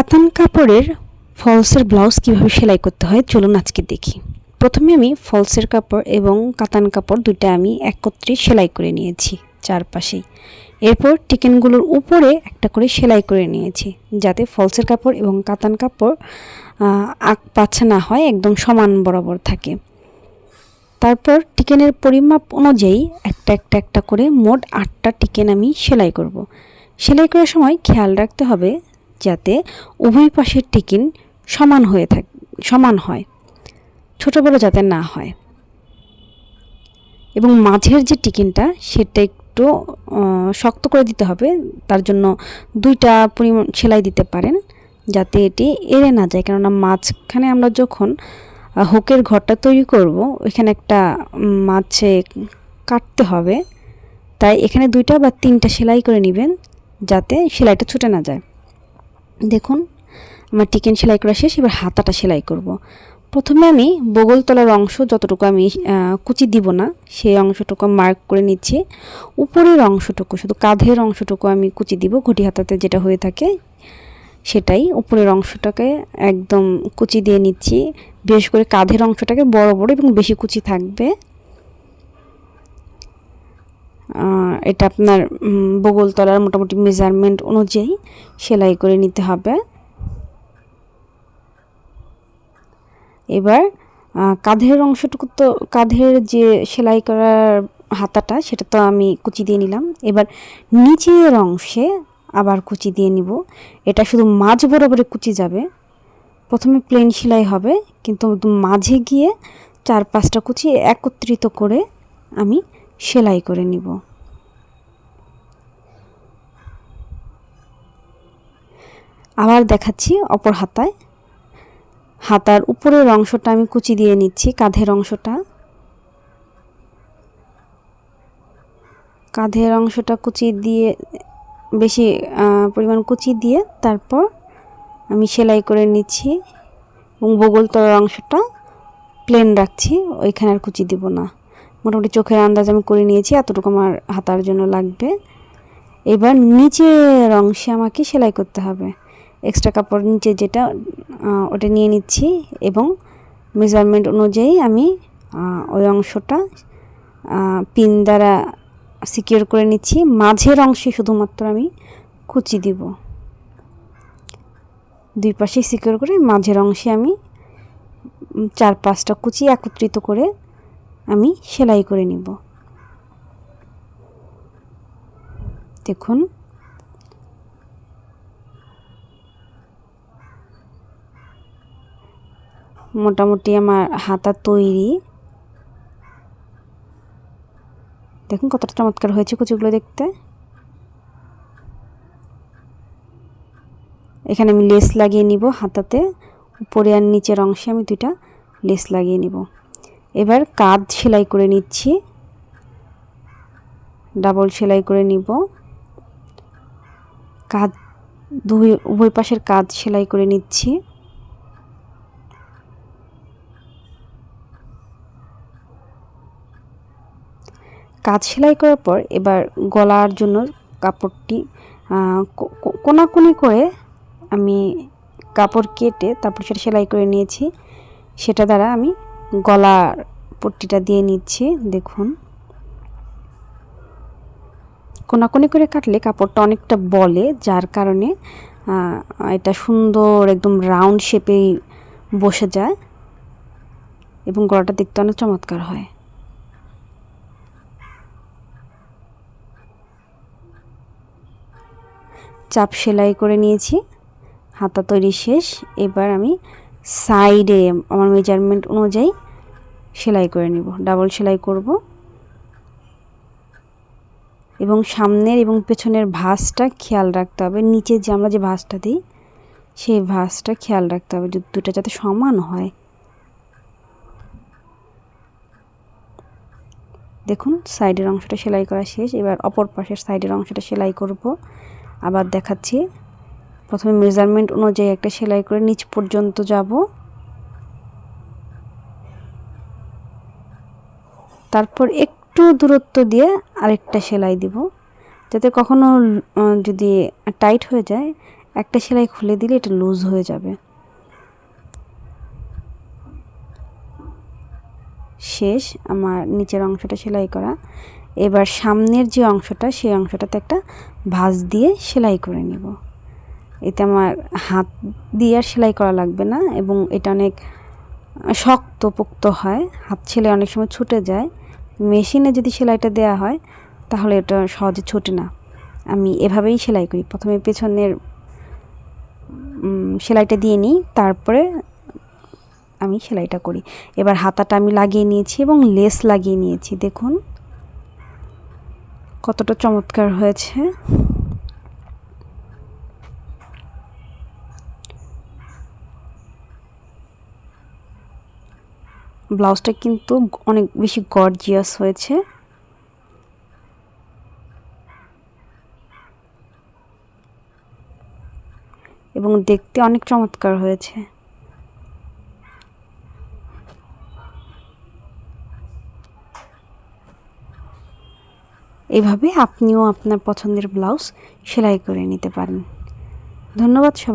কাতান কাপড়ের ফলসের ব্লাউজ কীভাবে সেলাই করতে হয়, চলুন আজকে দেখি। প্রথমে আমি ফলসের কাপড় এবং কাতান কাপড় দুটো আমি একত্রে সেলাই করে নিয়েছি চারপাশেই। এরপর টিকেনগুলোর উপরে একটা করে সেলাই করে নিয়েছি, যাতে ফলসের কাপড় এবং কাতান কাপড় আগ পাছা না হয়, একদম সমান বরাবর থাকে। তারপর টিকেনের পরিমাপ অনুযায়ী একটা একটা একটা করে মোট আটটা টিকেন আমি সেলাই করব। সেলাই করার সময় খেয়াল রাখতে হবে যাতে উভয় পাশের টিকিন সমান হয়ে থাক, সমান হয়, ছোট বড় যাতে না হয়। এবং মাঝের যে টিকিনটা, সেটা একটু শক্ত করে দিতে হবে, তার জন্য দুইটা পরিমাণ সেলাই দিতে পারেন, যাতে এটি এড়ে না যায়। কেননা মাঝখানে আমরা যখন হুকের ঘরটা তৈরি করব, ওইখানে একটা মাছে কাটতে হবে। তাই এখানে দুইটা বা তিনটা সেলাই করে নেবেন, যাতে সেলাইটা ছুটে না যায়। দেখুন, আমার টিকেন সেলাই করা শেষ, এবার হাতাটা সেলাই করব। প্রথমে আমি বগল তলার অংশ যতটুকু আমি কুচি দিব না, সেই অংশটুকু মার্ক করে নিচ্ছি। উপরের অংশটুকু, শুধু কাঁধের অংশটুকু আমি কুচি দিব, ঘটি হাতাতে যেটা হয়ে থাকে সেটাই। উপরের অংশটাকে একদম কুচি দিয়ে নিচ্ছি বিশেষ করে কাঁধের অংশটাকে বড় বড় এবং বেশি কুচি থাকবে। এটা আপনার বগলতলার মোটামুটি মেজারমেন্ট অনুযায়ী সেলাই করে নিতে হবে। এবার কাঁধের অংশটুকু তো, কাঁধের যে সেলাই করার হাতাটা, সেটা তো আমি কুচি দিয়ে নিলাম। এবার নিচের অংশে আবার কুচি দিয়ে নিব। এটা শুধু মাঝ বরাবরে কুচি যাবে। প্রথমে প্লেন সেলাই হবে, কিন্তু মাঝে গিয়ে চার পাঁচটা কুচি একত্রিত করে আমি সেলাই করে নিব। আবার দেখাচ্ছি অপর হাতায়। হাতার উপরের অংশটা আমি কুচি দিয়ে নিচ্ছি, কাঁধের অংশটা। কাঁধের অংশটা কুচি দিয়ে, বেশি পরিমাণ কুচি দিয়ে তারপর আমি সেলাই করে নিচ্ছি এবং বগল অংশটা প্লেন রাখছি, ওইখানে আর কুচি দিব না। মোটামুটি চোখের আন্দাজ আমি করে নিয়েছি, এতটুকু আমার হাতার জন্য লাগবে। এবার নিচের অংশে আমাকে সেলাই করতে হবে। এক্সট্রা কাপড় নিচে যেটা ওটা নিয়ে নিচ্ছি এবং মেজারমেন্ট অনুযায়ী আমি ওই অংশটা পিন দ্বারা সিকিউর করে নিচ্ছি। মাঝের অংশে শুধুমাত্র আমি কুচি দিব। দুই পাশে সিকিউর করে মাঝের অংশে আমি চার পাঁচটা কুচি একত্রিত করে আমি সেলাই করে নিব। দেখুন। মোটামুটি আমার হাতা তৈরি। দেখুন কতটা চমৎকার হয়েছে কুচিগুলো দেখতে। এখানে আমি লেস লাগিয়ে নিব হাতাতে। উপরে আর নিচের অংশে আমি দুইটা লেস লাগিয়ে নিব। এবার কাঁধ সেলাই করে নিচ্ছি। ডাবল সেলাই করে নিব। কাঁধ, দুই, উভয় পাশের কাঁধ সেলাই করে নিচ্ছি। কাজ সেলাই করার পর এবার গলার জন্য কাপড়টি কোনাকুনি করে আমি কাপড় কেটে তারপর সেটা সেলাই করে নিয়েছি। সেটা দ্বারা আমি গলার পট্টিটা দিয়ে নিচ্ছি, দেখুন। কোনাকুনি করে কাটলে কাপড়টা অনেকটা বলে, যার কারণে এটা সুন্দর একদম রাউন্ড শেপেই বসে যায় এবং গলাটা দেখতে অনেক চমৎকার হয়। চাপ সেলাই করে নিয়েছি, হাতা তৈরি শেষ, এবার আমি সাইডে আমার মেজারমেন্ট অনুযায়ী সেলাই করে নিব ডাবল সেলাই করব। এবং সামনের এবং পেছনের ভাঁজটা খেয়াল রাখতে হবে, নিচে যে আমরা যে ভাঁজটা দিই, সেই ভাঁজটা খেয়াল রাখতে হবে দুটো যাতে সমান হয়। দেখুন, সাইডের অংশটা সেলাই করা শেষ, এবার অপর পাশের সাইডের অংশটা সেলাই করব। আবার দেখাচ্ছি প্রথমে মেজারমেন্ট অনুযায়ী একটা সেলাই করে নিচ পর্যন্ত যাব। তারপর একটু দূরত্ব দিয়ে আরেকটা সেলাই দিব। যাতে কখনো যদি টাইট হয়ে যায়, একটা সেলাই খুলে দিলে এটা লুজ হয়ে যাবে। শেষ আমার নিচের অংশটা সেলাই করা। এবার সামনের যে অংশটা, সেই অংশটাতে একটা ভাঁজ দিয়ে সেলাই করে নেব। এতে আমার হাত দিয়ে আর সেলাই করা লাগবে না এবং এটা অনেক শক্ত পোক্ত হয়। হাত সেলাই অনেক সময় ছুটে যায়। মেশিনে যদি সেলাইটা দেওয়া হয়, তাহলে এটা সহজে ছোটে না। আমি এভাবেই সেলাই করি। প্রথমে পেছনের সেলাইটা দিয়ে নিই, তারপরে আমি সেলাইটা করি। এবার হাতাটা আমি লাগিয়ে নিয়েছি এবং লেস লাগিয়ে নিয়েছি। দেখুন, কতটা চমৎকার হয়েছে। ব্লাউজটা কিন্তু অনেক বেশি গর্জিয়াস হয়েছে। এবং দেখতে অনেক চমৎকার হয়েছে। এভাবে আপনিও আপনার পছন্দের ব্লাউজ সেলাই করে নিতে পারেন। ধন্যবাদ সবাই।